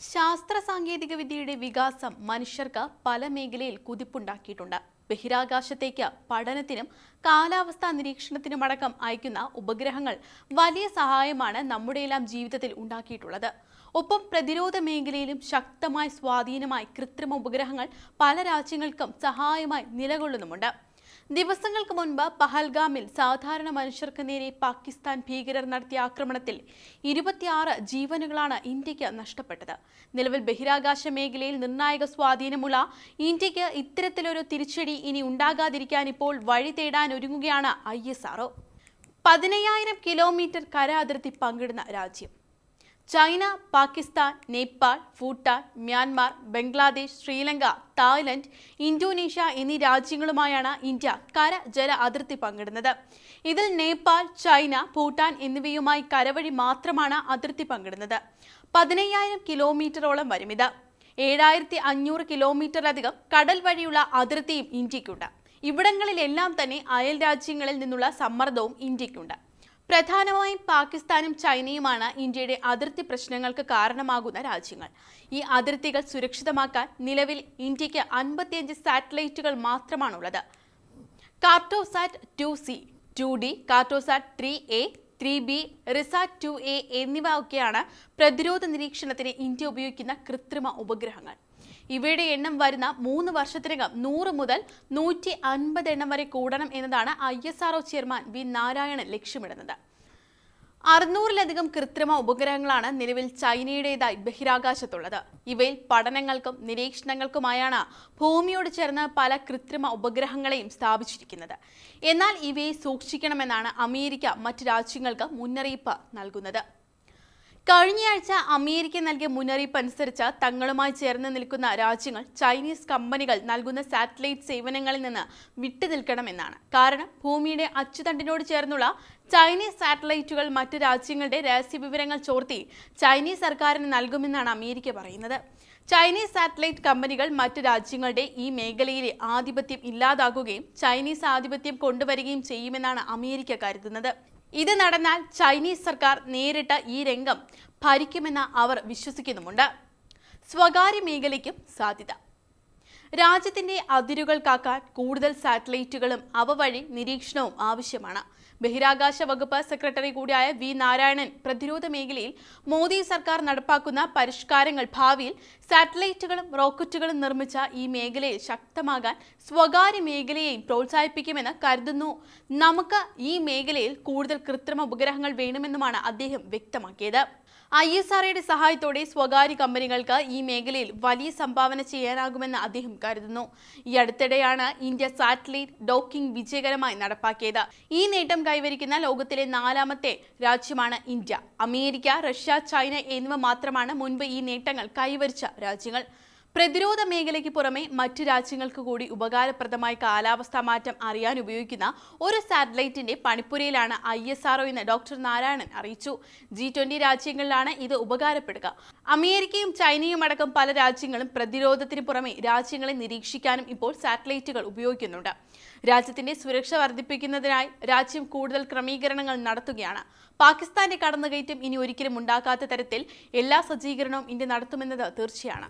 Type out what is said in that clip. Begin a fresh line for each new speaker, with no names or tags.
ശാസ്ത്ര സാങ്കേതിക വിദ്യയുടെ വികാസം മനുഷ്യർക്ക് പല മേഖലയിൽ കുതിപ്പുണ്ടാക്കിയിട്ടുണ്ട്. ബഹിരാകാശത്തേക്ക് പഠനത്തിനും കാലാവസ്ഥാ നിരീക്ഷണത്തിനുമടക്കം അയക്കുന്ന ഉപഗ്രഹങ്ങൾ വലിയ സഹായമാണ് നമ്മുടെയെല്ലാം ജീവിതത്തിൽ ഉണ്ടാക്കിയിട്ടുള്ളത്. ഒപ്പം പ്രതിരോധ മേഖലയിലും ശക്തമായ സ്വാധീനമായി കൃത്രിമ ഉപഗ്രഹങ്ങൾ പല രാജ്യങ്ങൾക്കും സഹായമായി നിലകൊള്ളുന്നുമുണ്ട്. ദിവസങ്ങൾക്ക് മുൻപ് പഹൽഗാമിൽ സാധാരണ മനുഷ്യർക്ക് നേരെ പാകിസ്ഥാൻ ഭീകരർ നടത്തിയ ആക്രമണത്തിൽ ഇരുപത്തിയാറ് ജീവനുകളാണ് ഇന്ത്യയ്ക്ക് നഷ്ടപ്പെട്ടത്. നിലവിൽ ബഹിരാകാശ മേഖലയിൽ നിർണായക സ്വാധീനമുള്ള ഇന്ത്യയ്ക്ക് ഇത്തരത്തിലൊരു തിരിച്ചടി ഇനി ഉണ്ടാകാതിരിക്കാൻ ഇപ്പോൾ വഴി തേടാൻ ഒരുങ്ങുകയാണ് ഐ എസ് ആർഒ പതിനയ്യായിരം കിലോമീറ്റർ കര അതിർത്തി പങ്കിടുന്ന രാജ്യം. China Pakistan Nepal Bhutan Myanmar Bangladesh Sri Lanka Thailand Indonesia എന്നീ രാജ്യങ്ങളുമായാണ് ഇന്ത്യ കര ജല അതിർത്തി പങ്കിടുന്നത്. ഇതിൽ നേപ്പാൾ ചൈന ഭൂട്ടാൻ എന്നിവയുമായി കരവഴി മാത്രമാണ് അതിർത്തി പങ്കിടുന്നത്. പതിനയ്യായിരം കിലോമീറ്ററോളം വരും ഇത് ഏഴായിരത്തി അഞ്ഞൂറ് കിലോമീറ്ററിലധികം കടൽ വഴിയുള്ള അതിർത്തിയും ഇന്ത്യക്കുണ്ട്. ഇവിടങ്ങളിലെല്ലാം തന്നെ അയൽ രാജ്യങ്ങളിൽ നിന്നുള്ള സമ്മർദ്ദവും ഇന്ത്യക്കുണ്ട്. പ്രധാനമായും പാകിസ്ഥാനും ചൈനയുമാണ് ഇന്ത്യയുടെ അതിർത്തി പ്രശ്നങ്ങൾക്ക് കാരണമാകുന്ന രാജ്യങ്ങൾ. ഈ അതിർത്തികൾ സുരക്ഷിതമാക്കാൻ നിലവിൽ ഇന്ത്യയ്ക്ക് അൻപത്തിയഞ്ച് സാറ്റലൈറ്റുകൾ മാത്രമാണുള്ളത്. Cartosat two C two D Cartosat three A three B RISAT two A എന്നിവ ഒക്കെയാണ് പ്രതിരോധ നിരീക്ഷണത്തിന് ഇന്ത്യ ഉപയോഗിക്കുന്ന കൃത്രിമ ഉപഗ്രഹങ്ങൾ. ഇവയുടെ എണ്ണം വരുന്ന മൂന്ന് വർഷത്തിനകം നൂറ് മുതൽ നൂറ്റി അൻപത് എണ്ണം വരെ കൂടണം എന്നതാണ് I S R O chairman V Narayanan ലക്ഷ്യമിടുന്നത്. അറുന്നൂറിലധികം കൃത്രിമ ഉപഗ്രഹങ്ങളാണ് നിലവിൽ ചൈനയുടേതായി ബഹിരാകാശത്തുള്ളത്. ഇവയിൽ പഠനങ്ങൾക്കും നിരീക്ഷണങ്ങൾക്കുമായാണ് ഭൂമിയോട് ചേർന്ന് പല കൃത്രിമ ഉപഗ്രഹങ്ങളെയും സ്ഥാപിച്ചിരിക്കുന്നത്. എന്നാൽ ഇവയെ സൂക്ഷിക്കണമെന്നാണ് അമേരിക്ക മറ്റ് രാജ്യങ്ങൾക്ക് മുന്നറിയിപ്പ് നൽകുന്നത്. കഴിഞ്ഞയാഴ്ച അമേരിക്ക നൽകിയ മുന്നറിയിപ്പ് അനുസരിച്ച് തങ്ങളുമായി ചേർന്ന് നിൽക്കുന്ന രാജ്യങ്ങൾ ചൈനീസ് കമ്പനികൾ നൽകുന്ന സാറ്റലൈറ്റ് സേവനങ്ങളിൽ നിന്ന് വിട്ടുനിൽക്കണമെന്നാണ്. കാരണം ഭൂമിയുടെ അച്ചുതണ്ടിനോട് ചേർന്നുള്ള ചൈനീസ് സാറ്റലൈറ്റുകൾ മറ്റു രാജ്യങ്ങളുടെ രഹസ്യ വിവരങ്ങൾ ചോർത്തി ചൈനീസ് സർക്കാരിന് നൽകുമെന്നാണ് അമേരിക്ക പറയുന്നത്. ചൈനീസ് സാറ്റലൈറ്റ് കമ്പനികൾ മറ്റു രാജ്യങ്ങളുടെ ഈ മേഖലയിലെ ആധിപത്യം ഇല്ലാതാക്കുകയും ചൈനീസ് ആധിപത്യം കൊണ്ടുവരികയും ചെയ്യുമെന്നാണ് അമേരിക്ക കരുതുന്നത്. ഇത് നടന്നാൽ ചൈനീസ് സർക്കാർ നേരിട്ട് ഈ രംഗം ഭരിക്കുമെന്ന് അവർ വിശ്വസിക്കുന്നുമുണ്ട്. സ്വകാര്യ മേഖലയ്ക്കും സാധ്യത. രാജ്യത്തിന്റെ അതിരുകൾ കാക്കാൻ കൂടുതൽ സാറ്റലൈറ്റുകളും അവ വഴി നിരീക്ഷണവും ആവശ്യമാണ്. ബഹിരാകാശ വകുപ്പ് സെക്രട്ടറി കൂടിയായ വി നാരായണൻ പ്രതിരോധ മേഖലയിൽ മോദി സർക്കാർ നടപ്പാക്കുന്ന പരിഷ്കാരങ്ങൾ ഭാവിയിൽ സാറ്റലൈറ്റുകളും റോക്കറ്റുകളും നിർമ്മിച്ച ഈ മേഖലയിൽ ശക്തമാകാൻ സ്വകാര്യ മേഖലയെയും പ്രോത്സാഹിപ്പിക്കുമെന്ന് കരുതുന്നു. നമുക്ക് ഈ മേഖലയിൽ കൂടുതൽ കൃത്രിമ ഉപഗ്രഹങ്ങൾ വേണമെന്നുമാണ് അദ്ദേഹം വ്യക്തമാക്കിയത്. ഐ എസ് ആർഒയുടെ സഹായത്തോടെ സ്വകാര്യ കമ്പനികൾക്ക് ഈ മേഖലയിൽ വലിയ സംഭാവന ചെയ്യാനാകുമെന്ന് അദ്ദേഹം കരുതുന്നു. ഈ അടുത്തിടെയാണ് ഇന്ത്യ സാറ്റലൈറ്റ് ഡോക്കിംഗ് വിജയകരമായി നടപ്പാക്കിയത്. ഈ നേട്ടം കൈവരിക്കുന്ന ലോകത്തിലെ നാലാമത്തെ രാജ്യമാണ് ഇന്ത്യ. അമേരിക്ക റഷ്യ ചൈന എന്നിവ മാത്രമാണ് മുൻപ് ഈ നേട്ടങ്ങൾ കൈവരിച്ച രാജ്യങ്ങൾ. പ്രതിരോധ മേഖലയ്ക്ക് പുറമെ മറ്റു രാജ്യങ്ങൾക്ക് കൂടി ഉപകാരപ്രദമായ കാലാവസ്ഥാ മാറ്റം അറിയാൻ ഉപയോഗിക്കുന്ന ഒരു സാറ്റലൈറ്റിന്റെ പണിപ്പുരയിലാണ് ഐ എസ് ആർഒ എന്ന് ഡോക്ടർ നാരായണൻ അറിയിച്ചു. ജി ട്വന്റി രാജ്യങ്ങളിലാണ് ഇത് ഉപകാരപ്പെടുക. അമേരിക്കയും ചൈനയും അടക്കം പല രാജ്യങ്ങളും പ്രതിരോധത്തിന് പുറമെ രാജ്യങ്ങളെ നിരീക്ഷിക്കാനും ഇപ്പോൾ സാറ്റലൈറ്റുകൾ ഉപയോഗിക്കുന്നുണ്ട്. രാജ്യത്തിന്റെ സുരക്ഷ വർദ്ധിപ്പിക്കുന്നതിനായി രാജ്യം കൂടുതൽ ക്രമീകരണങ്ങൾ നടത്തുകയാണ്. പാകിസ്ഥാന്റെ കടന്നുകയറ്റം ഇനി ഒരിക്കലും ഉണ്ടാക്കാത്ത തരത്തിൽ എല്ലാ സജ്ജീകരണവും ഇന്ത്യ നടത്തുമെന്നത് തീർച്ചയാണ്.